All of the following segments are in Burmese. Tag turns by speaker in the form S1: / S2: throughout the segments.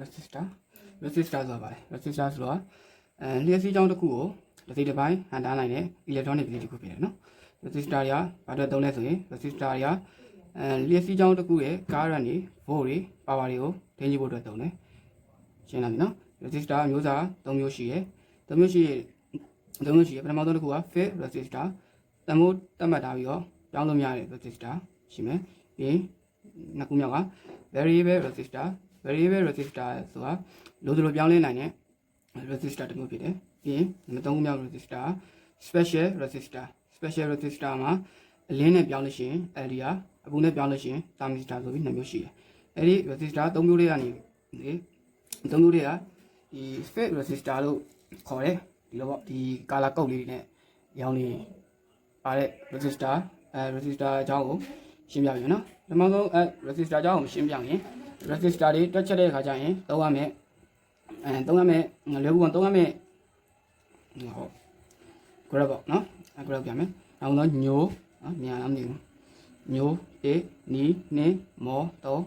S1: resistor resistor ဆိုတာပါလေ resistor ဆိုတော့အဲလျှက်စီးကြောင်းတစ်ခုကိုတစ်စိတ်တစ်ပိုင်းဟန်တားနိုင်တဲ့ electronic ပစ္စည်းတစ်ခုဖြစ်တယ်နော် resistor တွေကဘာအတွက်သုံးလဲဆိုရင် resistor တွေကအဲလျှက်စီးကြောင်းတစ်ခုရဲ့ current တွေ volt တွေ power တွေကိုထိန်းချုပ်ဖို့အတွက်သုံးတယ်ရှင်းလားပြီနော် resistor အမျိုးအစား၃မျိုးရှိတယ်၃မျိုးရှိ၃မျိုးရှိတယ်ပထမဆုံးတစ်ခုက fit resistor တမိုးတတ်မှတ်ထားပြီးတော့ပြောင်းလို့မရတဲ့ resistor ရှိမယ်ပြီးရင်နှစ်ခုမြောက်က variable resistor variable resistor ဆိုတာလိုသလိုပြောင်းလဲနိုင်တဲ့ resistor တစ်မျိုးဖြစ်တယ်ပြီးရင်နံပါတ်3ခုမြောက် resistor special resistor special resistor မှာအလင်းနဲ့ပြောင်းလို့ရှိရင် LED အပူနဲ့ပြောင်းလို့ရှိရင် thermistor ဆိုပြီးနှစ်မျိုးရှိတယ်အဲ့ဒီ resistor 3မျိုးလေးကနေဒီ3မျိုးလေးကဒီ fit resistor လို့ခေါ်တယ်ဒီလိုပေါ့ဒီ color code လေးတွေနဲ့ရောင်းနေပါတဲ့ resistor အဲ resistor အကြောင်းကိုရှင်းပြပြီနော်ပထမဆုံးအဲ resistor အကြောင်းကိုရှင်းပြရင် resistor တွေတွက်ချက်တဲ့အခါကျရင်သုံးရမယ်အဲသုံးရမယ်လွယ်ကူအောင်သုံးရမယ်ဟုတ် grab ပေါ့နော်အဲ grab ပြမယ်နောက်တော့ညိုနော်ညာလားမသိဘူးညိုတေနီနေမောတော့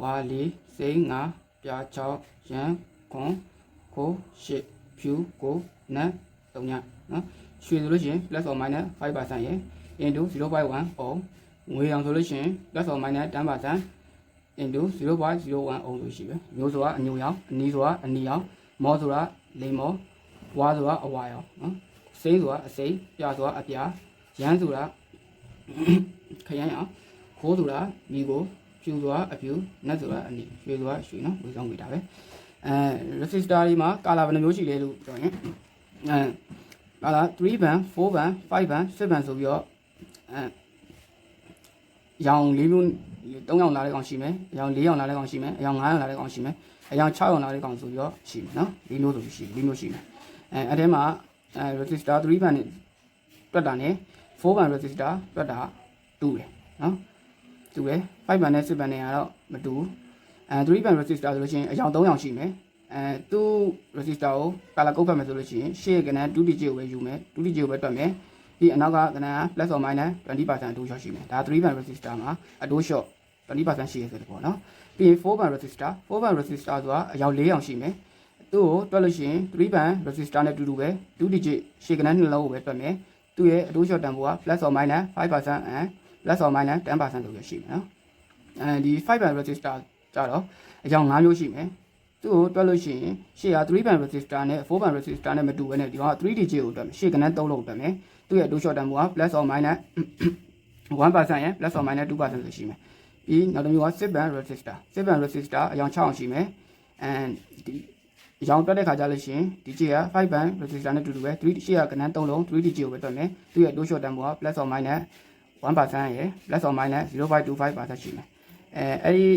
S1: ဝါလီစိန်ငါပြာချောက်ရန်ခွန်ကိုရှစ်ဖြူကိုနတ်တုံညနော်ရွှေဆိုလို့ရှိရင် plus or minus 5%ရယ် into 0.1 ohm ငွေအောင်ဆိုလို့ရှိရင် plus or minus 10% into 0.01 ohm လို့ရှိပဲမျိုးဆိုတာအညိုရောင်အနီဆိုတာအနီရောင်မောဆိုတာလိမ်မောဝါဆိုတာအဝါရောင်နော်စိမ့်ဆိုတာအစိမ့်ပြာဆိုတာအပြာရမ်းဆိုတာခရမ်းရောင်ခိုးဆိုတာမိကိုဖြူဆိုတာအဖြူနတ်ဆိုတာအနီရွှေဆိုတာရွှေနော်ဝေဆောင်ဝေတာပဲအဲ resistor ဒီမှာ color ဘယ်နှမျိုးရှိလဲလို့ပြောရင်အဲ color 3 band 4 band 5 band 6 band ဆိုပြီးတော့အဲ ရောင်၄မျိုး3ရောင်လာတဲ့ကောင်ရှိမယ်အရောင်4ရောင်လာတဲ့ကောင်ရှိမယ်အရောင်5ရောင်လာတဲ့ကောင်ရှိမယ်အရောင်6ရောင်လာတဲ့ကောင်ဆိုပြီးတော့ရှိမယ်နော်၄မျိုးဆိုပြီးရှိ၄မျိုးရှိမယ်အဲအဲ့ထဲမှာအဲ resistor 3 band နဲ့တွက်တာနဲ့4 band resistor တွက်တာတူတယ်နော်တူတယ်5 band နဲ့6 band နဲ့ကတော့မတူဘူးအဲ3 band resistor ဆိုလို့ရှိရင်အရောင်3ရောင်ရှိမယ်အဲသူ့ resistor ကို color code ဖတ်မယ်ဆိုလို့ရှိရင်ရှေ့ကနန်း2 digit ကိုပဲယူမယ်2 digit ကိုပဲတွက်မယ် ဒီအနောက်ကကနန်း plus or minus 20%အတိုး short ရှိမယ်ဒါ 3 band resistor မှာအတိုး short 20%ရှိရဆိုတဲ့ပေါ့နော်ပြီးရင်4 band resistor 4 band resistor ဆိုတာအယောင်4အောင်ရှိမယ်သူ့ကိုတွက်လို့ရှိရင်3 band resistor နဲ့တူတူပဲ2 digit ရှေ့ကနန်းနှလုံးကိုပဲတွက်မယ်သူ့ရဲ့အတိုး short တန်ဖိုးက plus or minus 5% and plus or minus 10%လို့ရရှိမယ်နော်အဲဒီ5 band resistor ကြတော့အယောင်5မျိုးရှိမယ် သူ့ကိုတွက်လို့ရှိရင်ရှေ့က3 band resistor နဲ့4 band resistor နဲ့မတူဘဲနဲ့ဒီက3 digit ကိုတွက်မယ်ရှေ့ကနန်း3လုံးတွက်မယ်သူ့ရဲ့အတိုး short တန်ဖိုးက plus or minus 1%ရယ် plus or minus 2%ဆိုရှိမယ်ပြီးနောက်တစ်မျိုးက sit band resistor sit band resistor အယောင်6အောင်ရှိမယ် and ဒီအယောင်တွက်တဲ့ခါကျလို့ရှိရင်ဒီကြေက5 band resistor နဲ့တူတူပဲ3ရှေ့ကကနန်း3လုံး 3D ကြေကိုပဲတွက်မယ်သူ့ရဲ့ low short တန်ဖိုးက plus or minus 1%ရယ် plus or minus 0.25%ရှိမယ်အဲအဲ့ဒီ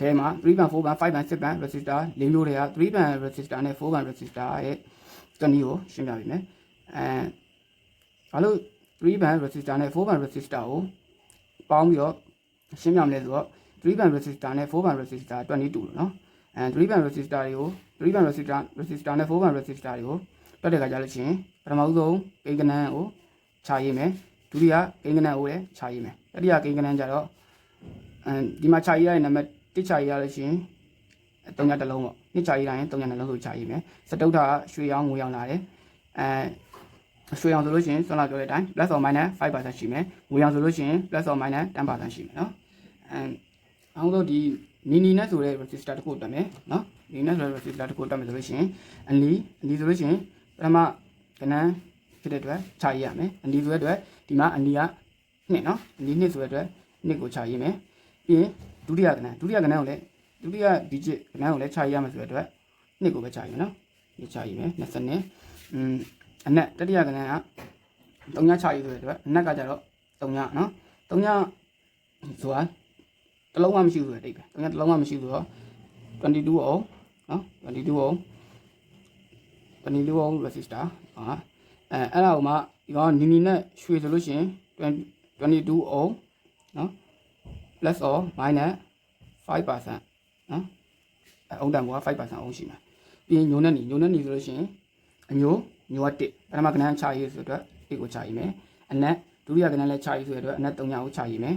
S1: ထဲမှာ3 band 4 band 5 band 6 band resistor လေးမျိုးတွေက3 band resistor နဲ့4 band resistor ရဲ့တနည်းကိုရှင်းပြပေးမယ်အဲဘာလို့3 band resistor နဲ့4 band resistor ကိုပေါင်းပြီးတော့ရှင်းပြမလဲဆိုတော့3 band resistor နဲ့4 band resistor အတွက်နည်းတူလို့နော်အဲ3 band resistor တွေကို3 band resistor resistor နဲ့4 band resistor တွေကိုတွက်တဲ့ခါကျလို့ရှိရင်ပထမဦးဆုံးကိန်းကနန်းကိုခြာရေးမယ်ဒုတိယကိန်းကနန်းကိုလည်းခြာရေးမယ်တတိယကိန်းကနန်းကျတော့အဲဒီမှာခြာရေးရတဲ့နံပါတ် 1ခြာရေးရလို့ရှိရင်တုံညာတစ်လုံးပေါ့နှစ်ခြာရေးတိုင်းတုံညာနှလုံးဆိုခြာရေးမယ်စတုထ္ထကရွှေရောင်းငွေရောင်းလာတယ်အဲရွှေရောင်ဆိုလို့ရှိရင်ဆွမ်းလာပြောတဲ့အတိုင်း plus or minus 5%ရှိမယ်။ငွေရောင်ဆိုလို့ရှိရင် plus or minus 10%ရှိမယ်နော်။အဲအောင်လို့ဒီနီနီနဲ့ဆိုတဲ့ resistor တစ်ခုတက်မယ်နော်။နီနီနဲ့ဆိုတဲ့ resistor တစ်ခုတက်မယ်ဆိုလို့ရှိရင်အလီအလီဆိုလို့ရှိရင်ပထမကနန်းဖြစ်တဲ့အတွက်ခြာရေးရမယ်။အလီဆိုတဲ့အတွက်ဒီမှာအလီကနှစ်နော်။အလီနှစ်ဆိုတဲ့အတွက်နှစ်ကိုခြာရေးမယ်။ပြီးရင် ဒုတိယကနန်းဒုတိယကနန်းကိုလည်းဒုတိယ digit ကနန်းကိုလည်းခြာရေးရမယ်ဆိုတဲ့အတွက်နှစ်ကိုပဲခြာရေးမယ်နော်။ဒီခြာရေးမယ်20နဲ့อืมအနက်တတိယကနန်းက3ည6ရေးဆိုတဲ့အတွက်အနက်ကကြတော့3ညနော်3ညဆိုတာတလုံးမှမရှိဘူးဆိုတဲ့အိတ်ပဲ3ညတလုံးမှမရှိဘူးဆိုတော့22 ohm နော်22 ohm 22 ohm resistor ဟာအဲအဲ့ဒါကိုမှဒီကောင်နီနီနဲ့ရွှေဆိုလို့ရှိရင်22 ohm နော် plus or minus 5%နော်အဲအုံတန်က5%အုံရှိမှာပြီးရင်ညိုနဲ့နီညိုနဲ့နီဆိုလို့ရှိရင်အညိုညိုက1ပထမကဏ္ဍချရေးဆိုတော့1ကိုချရေးမယ်အနက်ဒုတိယကဏ္ဍလည်းချရေးဆိုတော့အနက်3ညကိုချရေးမယ်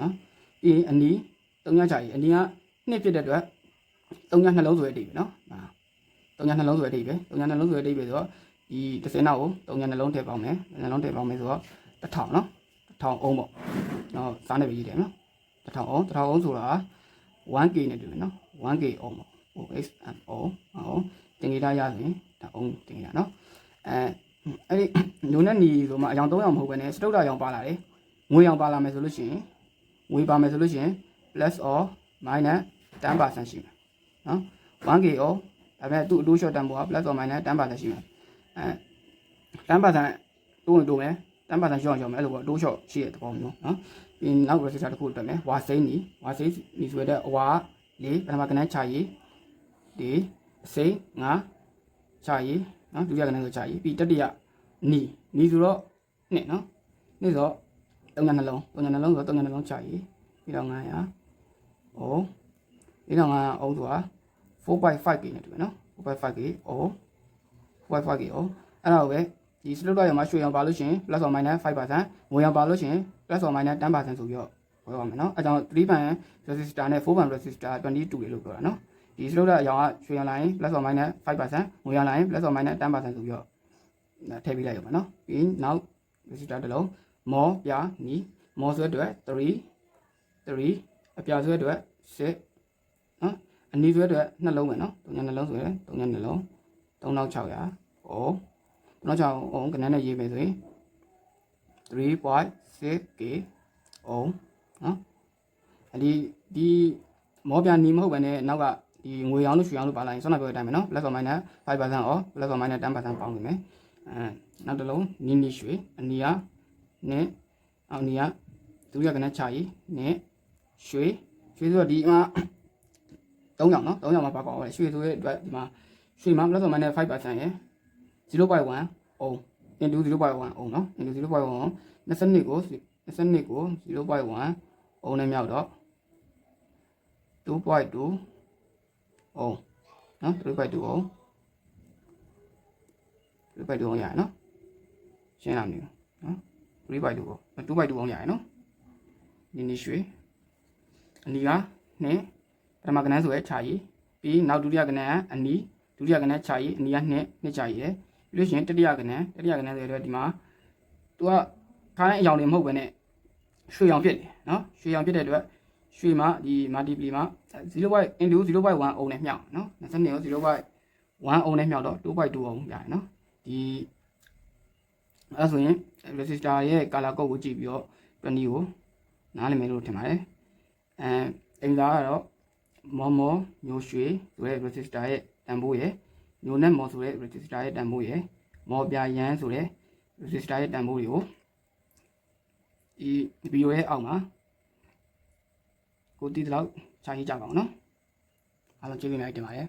S1: နော်ပြီးရင်အနီး3ညချရေးအနီးက2ဖြစ်တဲ့အတွက်သုံးညာနှလုံးဆိုတဲ့အဓိပ္ပာယ်နော်ဟာသုံးညာနှလုံးဆိုတဲ့အဓိပ္ပာယ်သုံးညာနှလုံးဆိုတဲ့အဓိပ္ပာယ်ဆိုတော့ဒီတစ်စင်းနောက်ကိုသုံးညာနှလုံးထည့်ပေါင်းမယ်နှလုံးထည့်ပေါင်းမယ်ဆိုတော့တစ်ထောင်နော်တစ်ထောင်အုံးပေါ့နော်စားနေပြီရေးတယ်နော် တစ်ထောင်အုံးတစ်ထောင်အုံးဆိုတာ 1k နဲ့တူတယ်နော် 1k အုံးပေါ့ OX and O ဟုတ်တင်ကြတာရဆိုရင်ဒါအုံးတင်ကြတာနော်အဲအဲ့ဒီညုံနဲ့ညီဆိုမှအယောင်3ယောင်မဟုတ်ဘဲနဲ့စတုတ္တရောင်ပါလာတယ်ငွေရောင်ပါလာမယ်ဆိုလို့ရှိရင်ငွေပါမယ်ဆိုလို့ရှိရင် plus or minus 10%ရှိမယ်နော် 1k or ဒါပေမဲ့သူ့အတိုး short term ပေါ်က plus or minus 10%ရှိမယ်အဲ10%တိုးရင်တိုးမယ်10%ရှော့ရင်ရှော့မယ်အဲ့လိုပေါ့အတိုး short ရှိတဲ့သဘောမျိုးနော် ပြီးနောက် resistor တစ်ခုတက်မယ်ဝါစိမ့်နီဝါစိမ့်နီဆိုတဲ့အဝါလေးပထမကနန်းချာရီဒီစိမ့်ငါချာရီနော်ဒုတိယကနန်းဆိုချာရီပြီးတတိယနီနီဆိုတော့နှစ်နော်နှစ်ဆိုတော့သုံးညနှလုံးသုံးညနှလုံးဆိုတော့သုံးညနှလုံးချာရီပြီးတော့900အိုးပြီးတော့900အိုးဆိုတာ 4.5k နဲ့တူတယ်နော် 4.5k အိုး 4.5k အိုးအဲ့ဒါကိုပဲဒီစလုတ်တော့ရမှာရွှေရောင်ပါလို့ရှိရင် plus or minus 5%ငွေရောင်ပါလို့ရှိရင် plus or minus 10%ဆိုပြီးတော့ပြောရမယ်နော်အဲကြောင့်3 ban resistor နဲ့4 ban resistor 22တွေလို့ပြောတာနော်ဒီစလုတ်တော့အရောင်ကရွှေရောင်လာရင် plus or minus 5%ငွေရောင်လာရင် plus or minus 10%ဆိုပြီးတော့ထည့်ပေးလိုက်ရမှာနော်ပြီးနောက် resistor တစ်လုံးမောပြနီမောဆွဲအတွက်3 3အပြဆွဲအတွက်6နော်အနီးဆွဲအတွက်နှလုံးပဲနော်၃ညနှလုံးဆိုရင်၃ညနှလုံး3600ဟော3600အောင်ကနန်းနဲ့ရေးမယ်ဆိုရင် 3.6k အောင်နော်အဒီဒီမောပြနီမဟုတ်ဘဲနဲ့နောက်ကဒီငွေရောင်လို့ရွှေရောင်လို့ပါလာရင်စောနာပြောတဲ့အတိုင်းပဲနော် plus or minus 5%အော် plus or minus 10%ပေါင်းနေမယ်အဲနောက်တစ်လုံးနီနီရွှေအနီကနဲ့အောင်နီကဒုတိယကနန်းချာရီနဲ့ရွှေရွှေဆိုတော့ဒီမှာ3ရောင်နော်3ရောင်မှာပါကောင်းပါတယ်ရွှေဆိုတဲ့အတွက်ဒီမှာရွှေမှာ plus or minus 5%ရယ်0.1အောင် into 0.1အောင်နော် into 0.1အောင်22ကို22ကို0.1အောင်နဲ့မြောက်တော့2.2အောင်နော်3.2အောင်3.2အောင်ရရနော်ရှင်းလာပြီနော်3.2ကို2.2အောင်ရရနော်ဒီနေ့ရွှေအနီကနဲ့ပထမကနန်းဆိုရဲခြာရီပြီးနောက်ဒုတိယကနန်းအနီဒုတိယကနန်းခြာရီအနီကနှစ်နှစ်ခြာရီရယ်ပြီး လို့ရှိရင်တတိယကနန်းတတိယကနန်းဆိုရတော့ဒီမှာ तू ကခါတိုင်းအယောင်တွေမဟုတ်ဘဲနဲ့ရွှေရောင်ဖြစ်တယ်နော်ရွှေရောင်ဖြစ်တဲ့အတွက်ရွှေမှာဒီ multiply မှာ0.1 into 0.1အုံနဲ့မြောက်နော်22ကို0.1အုံနဲ့မြောက်တော့2.2အုံရတယ်နော်ဒီအဲဆိုရင် resistor ရဲ့ color code ကိုကြည့်ပြီးတော့20ကိုနားလည်မယ်လို့ထင်ပါတယ်အဲအင်္ဂါကတော့မော်မော်ညိုရွှေဆိုတဲ့ resistor ရဲ့တန်ဖိုးရ ယ်ညိုနဲ့မော်ဆိုတဲ့ resistor ရဲ့တန်ဖိုးရယ်မော်ပြရန်ဆိုတဲ့ resistor ရဲ့တန်ဖိုးတွေကိုဒီဗီဒီယိုရဲ့အောက်မှာကိုတည်တဲ့လောက်ခြားရေးကြပါအောင်နော်အားလုံးကျေးဇူးများတင်ပါတယ်